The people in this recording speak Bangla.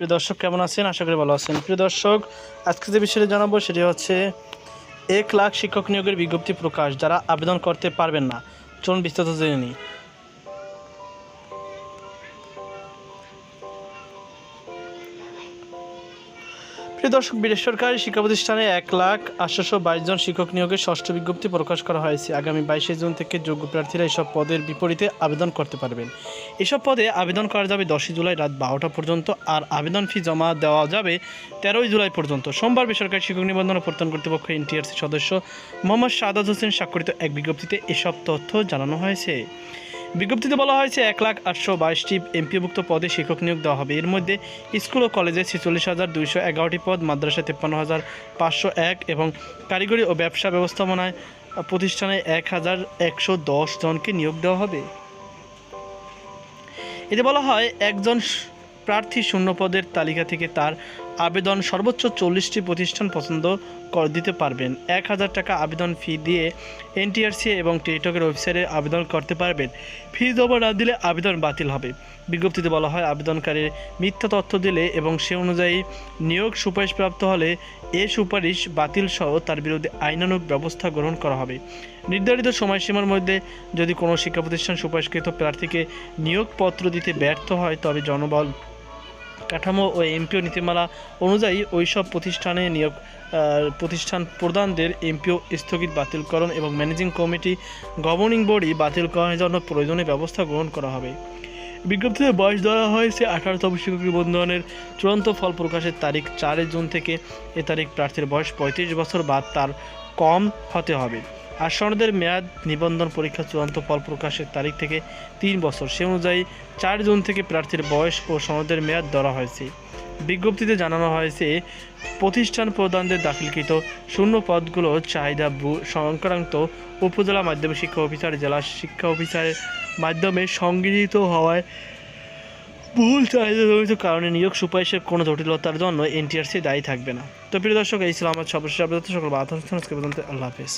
প্রিয় দর্শক, কেমন আছেন? আশা করি ভালো আছেন। প্রিয় দর্শক, আজকে যে বিষয়টি জানাব সেটি হচ্ছে এক লাখ শিক্ষক নিয়োগের বিজ্ঞপ্তি প্রকাশ। যারা আবেদন করতে পারবেন না, চলুন বিস্তারিত জেনে নিই। প্রিয় দর্শক বেসরকারি শিক্ষা প্রতিষ্ঠানে এক লাখ আটশোশো বাইশ জন শিক্ষক নিয়োগের ষষ্ঠ বিজ্ঞপ্তি প্রকাশ করা হয়েছে। আগামী বাইশে জুন থেকে যোগ্য প্রার্থীরা এসব পদের বিপরীতে আবেদন করতে পারবেন। এসব পদে আবেদন করা যাবে দশই জুলাই রাত বারোটা পর্যন্ত আর আবেদন ফি জমা দেওয়া যাবে তেরোই জুলাই পর্যন্ত। সোমবার বেসরকারি শিক্ষক নিবন্ধন ও প্রত্যয়ন কর্তৃপক্ষ এনটিআরসি সদস্য মোহাম্মদ সাদাত হোসেন স্বাক্ষরিত এক বিজ্ঞপ্তিতে এসব তথ্য জানানো হয়েছে। বিজ্ঞপ্তিতে বলা হয়েছে, এক লাখ আটশো বাইশটি এমপিভুক্ত পদে শিক্ষক নিয়োগ দেওয়া হবে। এর মধ্যে স্কুল ও কলেজে ছেচল্লিশ হাজার দুইশো এগারোটি পদ, মাদ্রাসা তেপ্পান্ন হাজার পাঁচশো এক এবং কারিগরি ও ব্যবসা ব্যবস্থাপনায় প্রতিষ্ঠানে এক হাজার একশো দশ জনকে নিয়োগ দেওয়া হবে। এতে বলা হয়, একজন প্রার্থী শূন্য পদের তালিকা থেকে তার আবেদন সর্বোচ্চ চল্লিশটি প্রতিষ্ঠান পছন্দ কর দিতে পারবেন। এক হাজার টাকা আবেদন ফি দিয়ে এনটিআরসি এবং টেলিটকের ওয়েবসাইটে আবেদন করতে পারবেন। ফি জমা না দিলে আবেদন বাতিল হবে। বিজ্ঞপ্তিতে বলা হয়, আবেদনকারীর মিথ্যা তথ্য দিলে এবং সে অনুযায়ী নিয়োগ সুপারিশপ্রাপ্ত হলে এ সুপারিশ বাতিল সহ তার বিরুদ্ধে আইনানুগ ব্যবস্থা গ্রহণ করা হবে। নির্ধারিত সময়সীমার মধ্যে যদি কোনো শিক্ষা প্রতিষ্ঠান সুপারিশকৃত প্রার্থীকে নিয়োগপত্র দিতে ব্যর্থ হয়, তবে জনবল কাঠামো ও এমপিও নীতিমালা অনুযায়ী ওইসব প্রতিষ্ঠানে নিয়োগ প্রতিষ্ঠান প্রধানদের এমপিও স্থগিত বাতিলকরণ এবং ম্যানেজিং কমিটি, গভর্নিং বডি বাতিলকরণের জন্য প্রয়োজনীয় ব্যবস্থা গ্রহণ করা হবে। বিজ্ঞপ্তিতে বয়স ধরা হয়েছে আঠারোতম শিক্ষক নিবন্ধনের চূড়ান্ত ফল প্রকাশের তারিখ চারই জুন থেকে এ তারিখ প্রার্থীর বয়স পঁয়ত্রিশ বছর বা তার কম হতে হবে। আর সনদের মেয়াদ নিবন্ধন পরীক্ষা চূড়ান্ত ফল প্রকাশের তারিখ থেকে তিন বছর। সে অনুযায়ী চার জুন থেকে প্রার্থীর বয়স ও সনদের মেয়াদ ধরা হয়েছে। বিজ্ঞপ্তিতে জানানো হয়েছে, প্রতিষ্ঠান প্রদানদের দাখিলকৃত শূন্য পদগুলো চাহিদা সংক্রান্ত উপজেলা মাধ্যমিক শিক্ষা অফিসার, জেলা শিক্ষা অফিসারের মাধ্যমে সংগৃহীত হওয়ায় ভুল চাহিদা জনিত কারণে নিয়োগ সুপারিশের কোনো জটিলতার জন্য এনটিআরসি দায়ী থাকবে না। তো প্রিয় দর্শক, এই ছিল আমার সর্বশেষ আবেদন সকল আল্লাহ হাফেজ।